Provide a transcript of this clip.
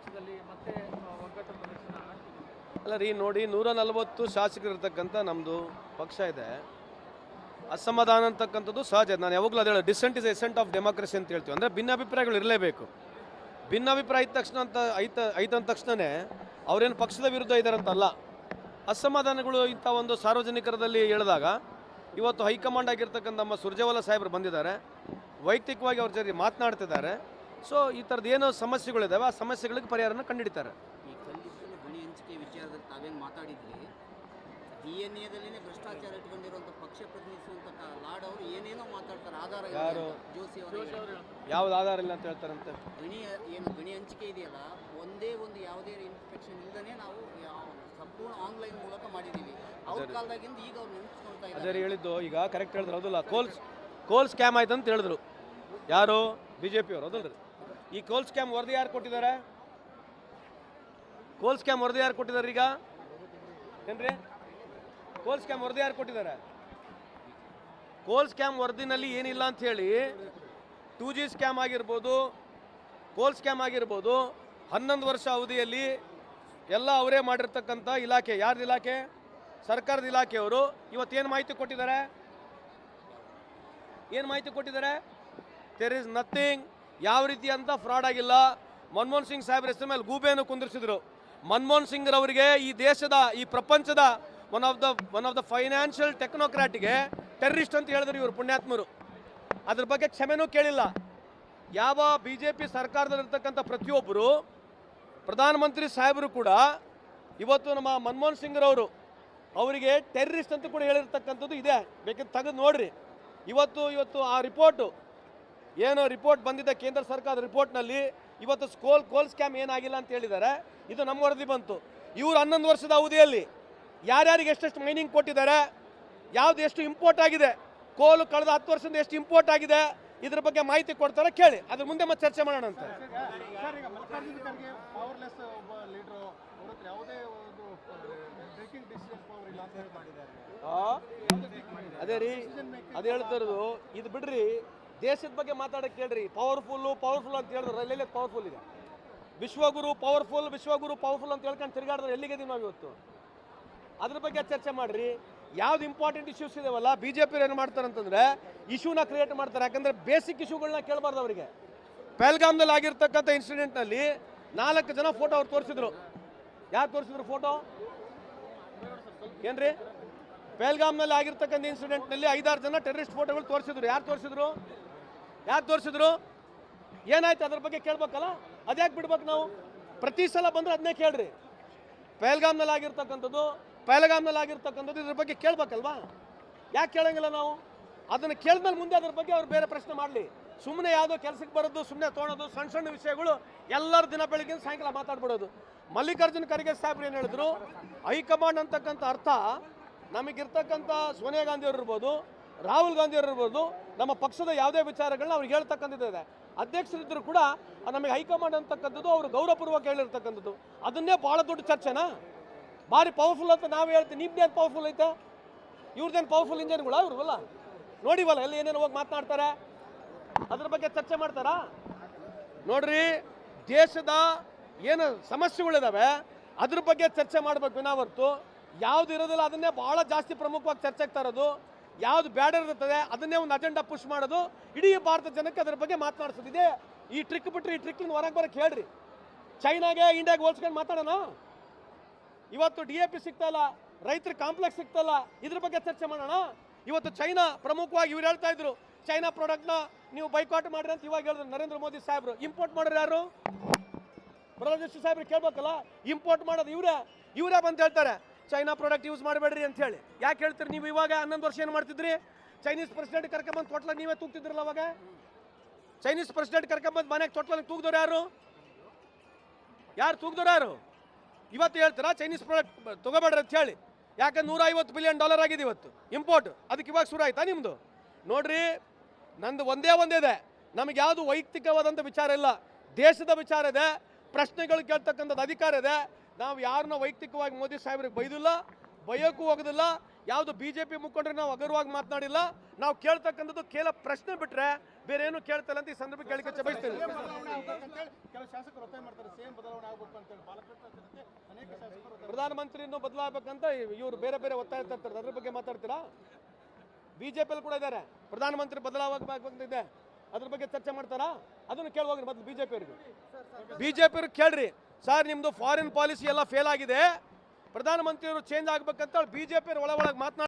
ಕ್ಷೇತ್ರದಲ್ಲಿ ಮತ್ತೆ ಒಗ್ಗಟ್ಟು ಪ್ರದರ್ಶನ ಅಲ್ಲ ರೀ, ನೋಡಿ, ನೂರ ನಲವತ್ತು ಶಾಸಕರು ಇರ್ತಕ್ಕಂಥ ನಮ್ಮದು ಪಕ್ಷ ಇದೆ. ಅಸಮಾಧಾನ ಅಂತಕ್ಕಂಥದ್ದು ಸಹಜ. ನಾನು ಯಾವಾಗಲೂ ಅದೇ dissent is essence of democracy ಅಂತ ಹೇಳ್ತೀವಿ. ಅಂದರೆ ಭಿನ್ನಾಭಿಪ್ರಾಯಗಳು ಇರಲೇಬೇಕು. ಭಿನ್ನಾಭಿಪ್ರಾಯ ಇದ್ದ ತಕ್ಷಣ ಅಂತ, ಐತ ಐತಂದ ತಕ್ಷಣವೇ ಅವರೇನು ಪಕ್ಷದ ವಿರುದ್ಧ ಇದ್ದಾರಂತಲ್ಲ ಅಸಮಾಧಾನಗಳು ಇಂಥ ಒಂದು ಸಾರ್ವಜನಿಕರದಲ್ಲಿ ಹೇಳಿದಾಗ, ಇವತ್ತು ಹೈಕಮಾಂಡ್ ಆಗಿರ್ತಕ್ಕಂಥ ನಮ್ಮ ಸುರ್ಜೇವಾಲ ಸಾಹೇಬರು ಬಂದಿದ್ದಾರೆ. ವೈಯಕ್ತಿಕವಾಗಿ ಅವ್ರ ಜೊತೆ ಮಾತನಾಡ್ತಿದ್ದಾರೆ. ಸೊ ಈ ಥರದ್ದು ಏನು ಸಮಸ್ಯೆಗಳಿದ್ದಾವೆ ಆ ಸಮಸ್ಯೆಗಳಿಗೆ ಪರಿಹಾರನ ಕಂಡುಹಿಡಿತಾರೆ ಈ ಕಲ್ಲಿದ್ದಲು ಗಣಿ ಹಂಚಿಕೆ ವಿಚಾರದಲ್ಲಿ ತಾವೇನು ಮಾತಾಡಿದ್ರಿ? ಡಿ ಎನ್ ಎದಲ್ಲಿನೇ ಭ್ರಷ್ಟಾಚಾರ ಇಟ್ಕೊಂಡಿರುವಂಥ ಪಕ್ಷ ಪ್ರತಿನಿಧಿಸುವಂಥ ಲಾಡ್ ಅವರು ಏನೇನೋ ಮಾತಾಡ್ತಾರೆ ಆಧಾರ ಇಲ್ಲ ಯಾರು? ಅಂತ. ಜೋಶಿ ಅವರು ಯಾವ್ದು ಆಧಾರ ಇಲ್ಲ ಅಂತ ಹೇಳ್ತಾರಂತೆ? ಗಣಿ ಏನು ಗಣಿ ಹಂಚಿಕೆ ಇದೆಯಲ್ಲ ಒಂದೇ ಒಂದು ಯಾವುದೇ ಇನ್ಸ್ಪೆಕ್ಷನ್ ಇಲ್ಲದೇ ನಾವು ಯಾವ- ಸಂಪೂರ್ಣ ಆನ್ಲೈನ್ ಮೂಲಕ ಮಾಡಿದ್ದೀವಿ. ಅವ್ರ ಕಾಲದಾಗಿಂದ ಈಗ ಅವ್ರು ನೆನೆಸ್ಕೊಳ್ತಾ ಅದೇ ಇದ್ದಾರೆ ಹೇಳಿದ್ದು ಈಗ ಕರೆಕ್ಟ್ ಹೇಳಿದ್ರು ಹೌದಲ್ಲ? ಕೋಲ್ ಕೋಲ್ ಸ್ಕ್ಯಾಮ್ ಆಯ್ತು ಅಂತ ಹೇಳಿದ್ರು. ಯಾರು? ಬಿ ಜೆ ಪಿಯವರು ಹೌದಲ್ರಿ? ಈ ಕೋಲ್ ಸ್ಕ್ಯಾಮ್ ವರದಿ ಯಾರು ಕೊಟ್ಟಿದ್ದಾರೆ? ಕೋಲ್ ಸ್ಕ್ಯಾಮ್ ವರದಿ ಯಾರು ಕೊಟ್ಟಿದ್ದಾರೆ ಈಗ? ಏನ್ರಿ? ಕೋಲ್ ಸ್ಕ್ಯಾಮ್ ವರದಿ ಯಾರು ಕೊಟ್ಟಿದ್ದಾರೆ? ಕೋಲ್ ಸ್ಕ್ಯಾಮ್ ವರದಿನಲ್ಲಿ ಏನಿಲ್ಲ ಅಂತ ಹೇಳಿ ಟೂ ಜಿ ಸ್ಕ್ಯಾಮ್ ಆಗಿರ್ಬೋದು, ಕೋಲ್ ಸ್ಕ್ಯಾಮ್ ಆಗಿರ್ಬೋದು, ಹನ್ನೊಂದು ವರ್ಷ ಅವಧಿಯಲ್ಲಿ ಎಲ್ಲ ಅವರೇ ಮಾಡಿರ್ತಕ್ಕಂಥ ಇಲಾಖೆ, ಯಾರ್ದು ಇಲಾಖೆ? ಸರ್ಕಾರದ ಇಲಾಖೆಯವರು ಇವತ್ತೇನು ಮಾಹಿತಿ ಕೊಟ್ಟಿದ್ದಾರೆ? ಏನು ಮಾಹಿತಿ ಕೊಟ್ಟಿದ್ದಾರೆ? ದೇರ್ ಇಸ್ ನಥಿಂಗ್ ಯಾವ ರೀತಿ ಅಂತ ಫ್ರಾಡ್ ಆಗಿಲ್ಲ. ಮನಮೋಹನ್ ಸಿಂಗ್ ಸಾಹೇಬ್ರ ಹೆಸರು ಮೇಲೆ ಗೂಬೆಯನ್ನು ಕುಂದಿರಿಸಿದ್ರು. ಮನಮೋಹನ್ ಸಿಂಗ್ ರವರಿಗೆ ಈ ದೇಶದ, ಈ ಪ್ರಪಂಚದ one of the one of the financial ಟೆಕ್ನೋಕ್ರಾಟಿಗೆ terrorist ಅಂತ ಹೇಳಿದ್ರು ಇವರು ಪುಣ್ಯಾತ್ಮರು. ಅದ್ರ ಬಗ್ಗೆ ಕ್ಷಮೆನೂ ಕೇಳಿಲ್ಲ. ಯಾವ ಬಿ ಜೆ ಪಿ ಸರ್ಕಾರದಲ್ಲಿರ್ತಕ್ಕಂಥ ಪ್ರತಿಯೊಬ್ಬರು, ಪ್ರಧಾನಮಂತ್ರಿ ಸಾಹೇಬರು ಕೂಡ ಇವತ್ತು ನಮ್ಮ ಮನಮೋಹನ್ ಸಿಂಗ್ರವರು ಅವರಿಗೆ ಟೆರರಿಸ್ಟ್ ಅಂತ ಕೂಡ ಹೇಳಿರ್ತಕ್ಕಂಥದ್ದು ಇದೆ. ಬೇಕಿದ್ರೆ ತೆಗೆದು ನೋಡ್ರಿ. ಇವತ್ತು ಇವತ್ತು ಆ ರಿಪೋರ್ಟು ಏನು ರಿಪೋರ್ಟ್ ಬಂದಿದೆ ಕೇಂದ್ರ ಸರ್ಕಾರದ ರಿಪೋರ್ಟ್ನಲ್ಲಿ. ಇವತ್ತು ಸ್ಕೋಲ್ ಕೋಲ್ ಸ್ಕ್ಯಾಮ್ ಏನಾಗಿಲ್ಲ ಅಂತ ಹೇಳಿದ್ದಾರೆ. ಇದು ನಮ್ಮ ವರದಿ ಬಂತು. ಇವರು ಹನ್ನೊಂದು ವರ್ಷದ ಅವಧಿಯಲ್ಲಿ ಯಾರ್ಯಾರಿಗೆ ಎಷ್ಟೆಷ್ಟು ಮೈನಿಂಗ್ ಕೊಟ್ಟಿದ್ದಾರೆ ಯಾವ್ದು ಎಷ್ಟು ಇಂಪೋರ್ಟ್ ಆಗಿದೆ ಕೋಲು ಕಳೆದ ಹತ್ತು ವರ್ಷದಿಂದ ಎಷ್ಟು ಇಂಪೋರ್ಟ್ ಆಗಿದೆ ಇದ್ರ ಬಗ್ಗೆ ಮಾಹಿತಿ ಕೊಡ್ತಾರೆ ಕೇಳಿ. ಅದ್ರ ಮುಂದೆ ಮತ್ತೆ ಚರ್ಚೆ ಮಾಡೋಣ ಅಂತ. ಅದೇ ರೀ ಅದು ಹೇಳ್ತಾ ಇರೋದು ಇದು ಬಿಡ್ರಿ ದೇಶದ ಬಗ್ಗೆ ಮಾತಾಡಕ್ಕೆ ಕೇಳ್ರಿ. ಪವರ್ಫುಲ್ಲು ಪವರ್ಫುಲ್ ಅಂತ ಹೇಳಿದ್ರೆ ಎಲ್ಲೆಲ್ಲ ಪವರ್ಫುಲ್ ಇದೆ. ವಿಶ್ವಗುರು ಪವರ್ಫುಲ್ ವಿಶ್ವಗುರು ಪವರ್ಫುಲ್ ಅಂತ ಹೇಳ್ಕೊಂಡು ತಿರುಗಾಡಿದ್ರೆ ಎಲ್ಲಿಗೆ ನಾವು ಇವತ್ತು? ಅದ್ರ ಬಗ್ಗೆ ಚರ್ಚೆ ಮಾಡ್ರಿ. ಯಾವ್ದು ಇಂಪಾರ್ಟೆಂಟ್ ಇಶ್ಯೂಸ್ ಇದಾವಲ್ಲ ಬಿ ಜೆ ಪಿ ಏನು ಮಾಡ್ತಾರೆ ಅಂತಂದ್ರೆ ಇಶ್ಯೂನ ಕ್ರಿಯೇಟ್ ಮಾಡ್ತಾರೆ. ಯಾಕಂದ್ರೆ ಬೇಸಿಕ್ ಇಶ್ಯೂಗಳನ್ನ ಕೇಳಬಾರ್ದು ಅವರಿಗೆ. ಪೆಲ್ಗಾಮ್ದಲ್ಲಿ ಆಗಿರ್ತಕ್ಕಂಥ ಇನ್ಸಿಡೆಂಟ್ನಲ್ಲಿ ನಾಲ್ಕು ಜನ ಫೋಟೋ ಅವ್ರು ತೋರಿಸಿದ್ರು. ಯಾರು ತೋರಿಸಿದ್ರು ಫೋಟೋ ಏನ್ರಿ? ಪೆಲ್ಗಾಮ್ನಲ್ಲಿ ಆಗಿರ್ತಕ್ಕಂಥ ಇನ್ಸಿಡೆಂಟ್ನಲ್ಲಿ ಐದಾರು ಜನ ಟೆರರಿಸ್ಟ್ ಫೋಟೋಗಳು ತೋರಿಸಿದ್ರು. ಯಾರು ತೋರಿಸಿದ್ರು? ಯಾರು ತೋರಿಸಿದ್ರು? ಏನಾಯ್ತು ಅದ್ರ ಬಗ್ಗೆ ಕೇಳ್ಬೇಕಲ್ಲ? ಅದ್ಯಾಕೆ ಬಿಡ್ಬೇಕು ನಾವು? ಪ್ರತಿ ಸಲ ಬಂದ್ರೆ ಅದನ್ನೇ ಕೇಳ್ರಿ. ಪೆಹಲ್ಗಾಮ್ನಲ್ಲಿ ಆಗಿರ್ತಕ್ಕಂಥದ್ದು ಪೆಹಲ್ಗಾಮ್ನಲ್ಲಿ ಆಗಿರ್ತಕ್ಕಂಥದ್ದು ಇದ್ರ ಬಗ್ಗೆ ಕೇಳ್ಬೇಕಲ್ವಾ? ಯಾಕೆ ಕೇಳಂಗಿಲ್ಲ ನಾವು? ಅದನ್ನು ಕೇಳಿದ್ಮೇಲೆ ಮುಂದೆ ಅದ್ರ ಬಗ್ಗೆ ಅವ್ರು ಬೇರೆ ಪ್ರಶ್ನೆ ಮಾಡಲಿ. ಸುಮ್ಮನೆ ಯಾವುದೋ ಕೆಲಸಕ್ಕೆ ಬರೋದು ಸುಮ್ಮನೆ ತೊಗೊಳೋದು ಸಣ್ಣ ಸಣ್ಣ ವಿಷಯಗಳು ಎಲ್ಲರ ದಿನ ಬೆಳಗ್ಗೆ ಸಾಯಂಕಾಲ ಮಾತಾಡ್ಬಿಡೋದು. ಮಲ್ಲಿಕಾರ್ಜುನ ಖರ್ಗೆ ಸಾಹೇಬ್ರು ಏನು ಹೇಳಿದ್ರು? ಹೈಕಮಾಂಡ್ ಅಂತಕ್ಕಂಥ ಅರ್ಥ ನಮಗಿರ್ತಕ್ಕಂಥ ಸೋನಿಯಾ ಗಾಂಧಿ ಅವರು ಇರ್ಬೋದು ರಾಹುಲ್ ಗಾಂಧಿ ಅವರು ಇರ್ಬೋದು, ನಮ್ಮ ಪಕ್ಷದ ಯಾವುದೇ ವಿಚಾರಗಳನ್ನ ಅವ್ರಿಗೆ ಹೇಳ್ತಕ್ಕಂಥದ್ದು ಅಧ್ಯಕ್ಷರಿದ್ದರೂ ಕೂಡ ನಮಗೆ ಹೈಕಮಾಂಡ್ ಅಂತಕ್ಕಂಥದ್ದು ಅವರು ಗೌರವಪೂರ್ವಕ ಹೇಳಿರ್ತಕ್ಕಂಥದ್ದು. ಅದನ್ನೇ ಭಾಳ ದೊಡ್ಡ ಚರ್ಚೆನಾ? ಭಾರಿ ಪವರ್ಫುಲ್ ಅಂತ ನಾವು ಹೇಳ್ತೀವಿ. ನಿಮ್ದೇನು ಪವರ್ಫುಲ್ ಐತೆ? ಇವ್ರದ್ದೇನು ಪವರ್ಫುಲ್ ಇಂಜನ್ಗಳ? ಇವ್ರವಲ್ಲ ನೋಡಿವಲ್ಲ, ಎಲ್ಲಿ ಏನೇನು ಹೋಗಿ ಮಾತನಾಡ್ತಾರೆ? ಅದ್ರ ಬಗ್ಗೆ ಚರ್ಚೆ ಮಾಡ್ತಾರಾ? ನೋಡ್ರಿ, ದೇಶದ ಏನು ಸಮಸ್ಯೆಗಳಿದಾವೆ, ಅದ್ರ ಬಗ್ಗೆ ಚರ್ಚೆ ಮಾಡಬೇಕು ವಿನಾ ಹೊರತು ಯಾವ್ದು ಇರೋದಿಲ್ಲ, ಅದನ್ನೇ ಭಾಳ ಜಾಸ್ತಿ ಪ್ರಮುಖವಾಗಿ ಚರ್ಚೆಗೆ ತರೋದು ಯಾವ್ದು ಬೇಡ ಇರ್ತದೆ ಅದನ್ನೇ ಒಂದು ಅಜೆಂಡಾ ಪುಷ್ ಮಾಡೋದು. ಇಡೀ ಭಾರತ ಜನಕ್ಕೆ ಅದರ ಬಗ್ಗೆ ಮಾತನಾಡಿಸುತ್ತಿದೆ ಈ ಟ್ರಿಕ್ ಬಿಟ್ಟರೆ ಈ ಟ್ರಿಕ್ ಹೊರಗೆ ಬರಕ್ಕೆ ಹೇಳ್ರಿ. ಚೈನಾಗೆ ಇಂಡಿಯಾಗೆ ಹೋಲ್ಸ್ಕೊಂಡು ಮಾತಾಡೋಣ? ಇವತ್ತು ಡಿ ಎ ಪಿ ಸಿಗ್ತಲ್ಲ ರೈತರ ಕಾಂಪ್ಲೆಕ್ಸ್ ಸಿಗ್ತಲ್ಲ ಇದ್ರ ಬಗ್ಗೆ ಚರ್ಚೆ ಮಾಡೋಣ? ಇವತ್ತು ಚೈನಾ ಪ್ರಮುಖವಾಗಿ ಇವ್ರು ಹೇಳ್ತಾ ಇದ್ರು ಚೈನಾ ಪ್ರಾಡಕ್ಟ್ನ ನೀವು ಬೈಕಾಟ್ ಮಾಡಿರಿ ಅಂತ ಇವಾಗ ಹೇಳಿದ್ರು ನರೇಂದ್ರ ಮೋದಿ ಸಾಹೇಬ್ರು. ಇಂಪೋರ್ಟ್ ಮಾಡೋರು ಯಾರು? ಪ್ರಧಾನಮಂತ್ರಿ ಸಾಹೇಬ್ರು ಕೇಳ್ಬೇಕಲ್ಲ? ಇಂಪೋರ್ಟ್ ಮಾಡೋದು ಇವರೇ. ಇವರೇ ಬಂದು ಹೇಳ್ತಾರೆ ಚೈನಾ ಪ್ರಾಡಕ್ಟ್ ಯೂಸ್ ಮಾಡಬೇಡ್ರಿ ಅಂತ ಹೇಳಿ. ಯಾಕೆ ಹೇಳ್ತೀರಿ ನೀವು ಇವಾಗ ಹನ್ನೊಂದು ವರ್ಷ ಏನು ಮಾಡ್ತಿದ್ರಿ? ಚೈನೀಸ್ ಪ್ರೆಸಿಡೆಂಟ್ ಕರ್ಕೊಂಬಂದು ತೊಟ್ಲ ನೀವೇ ತೂಗ್ತಿದ್ರಲ್ಲ ಅವಾಗ? ಚೈನೀಸ್ ಪ್ರೆಸಿಡೆಂಟ್ ಕರ್ಕೊಂಬಂದು ಮನೆಗೆ ತೊಟ್ಲ ತೂಗ್ದವ್ರು ಯಾರು? ಯಾರು ತೂಗ್ದವ್ರು ಯಾರು? ಇವತ್ತು ಹೇಳ್ತೀರಾ ಚೈನೀಸ್ ಪ್ರಾಡಕ್ಟ್ ತಗೋಬೇಡ್ರಿ ಅಂತ ಹೇಳಿ. ಯಾಕಂದ್ರೆ ನೂರ ಬಿಲಿಯನ್ ಡಾಲರ್ ಆಗಿದೆ ಇವತ್ತು. ಇಂಪೋರ್ಟ್ ಅದಕ್ಕೆ ಇವಾಗ ಶುರು ಆಯ್ತಾ ನಿಮ್ಮದು ನೋಡ್ರಿ, ನಂದು ಒಂದೇ ಒಂದಿದೆ ನಮಗೆ ಯಾವುದು ವೈಯಕ್ತಿಕವಾದಂಥ ವಿಚಾರ ಇಲ್ಲ. ದೇಶದ ವಿಚಾರ ಇದೆ. ಪ್ರಶ್ನೆಗಳು ಕೇಳ್ತಕ್ಕಂಥದ್ದು ಅಧಿಕಾರ ಇದೆ. ನಾವು ಯಾರನ್ನ ವೈಯಕ್ತಿಕವಾಗಿ ಮೋದಿ ಸಾಹೇಬ್ರಿಗೆ ಬೈದಿಲ್ಲ ಬಯೋಕ್ಕೂ ಹೋಗೋದಿಲ್ಲ ಯಾವುದು ಬಿ ಜೆ ಪಿ ಮುಖಂಡ್ರೆ ನಾವು ಅಗರವಾಗಿ ಮಾತನಾಡಿಲ್ಲ ನಾವು ಕೇಳ್ತಕ್ಕಂಥದ್ದು ಕೇಳ ಪ್ರಶ್ನೆ ಬಿಟ್ರೆ ಬೇರೆ ಏನು ಕೇಳ್ತಲ್ಲ ಅಂತ ಈ ಸಂದರ್ಭ ಕೇಳಿಕೆ ಬಯಸ್ತೇನೆ. ಪ್ರಧಾನಮಂತ್ರಿ ಬದಲಾವಣೆ ಆಗ್ಬೇಕಂತೇಳಿ ಕೆಲವು ಶಾಸಕರು ಒತ್ತಾಯ ಮಾಡ್ತಾರೆ ಸೇಮ್ ಬದಲಾವಣೆ ಆಗ್ಬೇಕು ಅಂತೇಳಿ ಬಾಲಕೃಷ್ಣ ಅನೇಕ ಶಾಸಕರು ಒತ್ತಾಯ ಪ್ರಧಾನಮಂತ್ರಿಯನ್ನು ಬದಲಾಗಬೇಕಂತ ಇವರು ಬೇರೆ ಬೇರೆ ಒತ್ತಾಯ ತರ್ತಾರೆ. ಅದ್ರ ಬಗ್ಗೆ ಮಾತಾಡ್ತೀರಾ? ಬಿ ಜೆ ಪಿಯಲ್ಲಿ ಕೂಡ ಇದ್ದಾರೆ. ಪ್ರಧಾನಮಂತ್ರಿ ಬದಲಾಗಬೇಕಂತ ಇದೆ. ಅದ್ರ ಬಗ್ಗೆ ಚರ್ಚೆ ಮಾಡ್ತಾರಾ? ಅದನ್ನು ಕೇಳುವಾಗ ಮೊದಲು ಬಿ ಜೆ ಪಿಯವ್ರಿಗೆ ಬಿ ಜೆ ಪಿಯವ್ರಿಗೆ ಕೇಳ್ರಿ. ಸರ್ ನಿಮ್ಮದು ಫಾರಿನ್ ಪಾಲಿಸಿ ಎಲ್ಲ ಫೇಲ್ ಆಗಿದೆ. ಪ್ರಧಾನಮಂತ್ರಿಯವರು ಚೇಂಜ್ ಆಗ್ಬೇಕಂತ ಬಿ ಜೆ ಪಿಯವ್ರು ಒಳ ಒಳಗೆ ಮಾತನಾಡಿ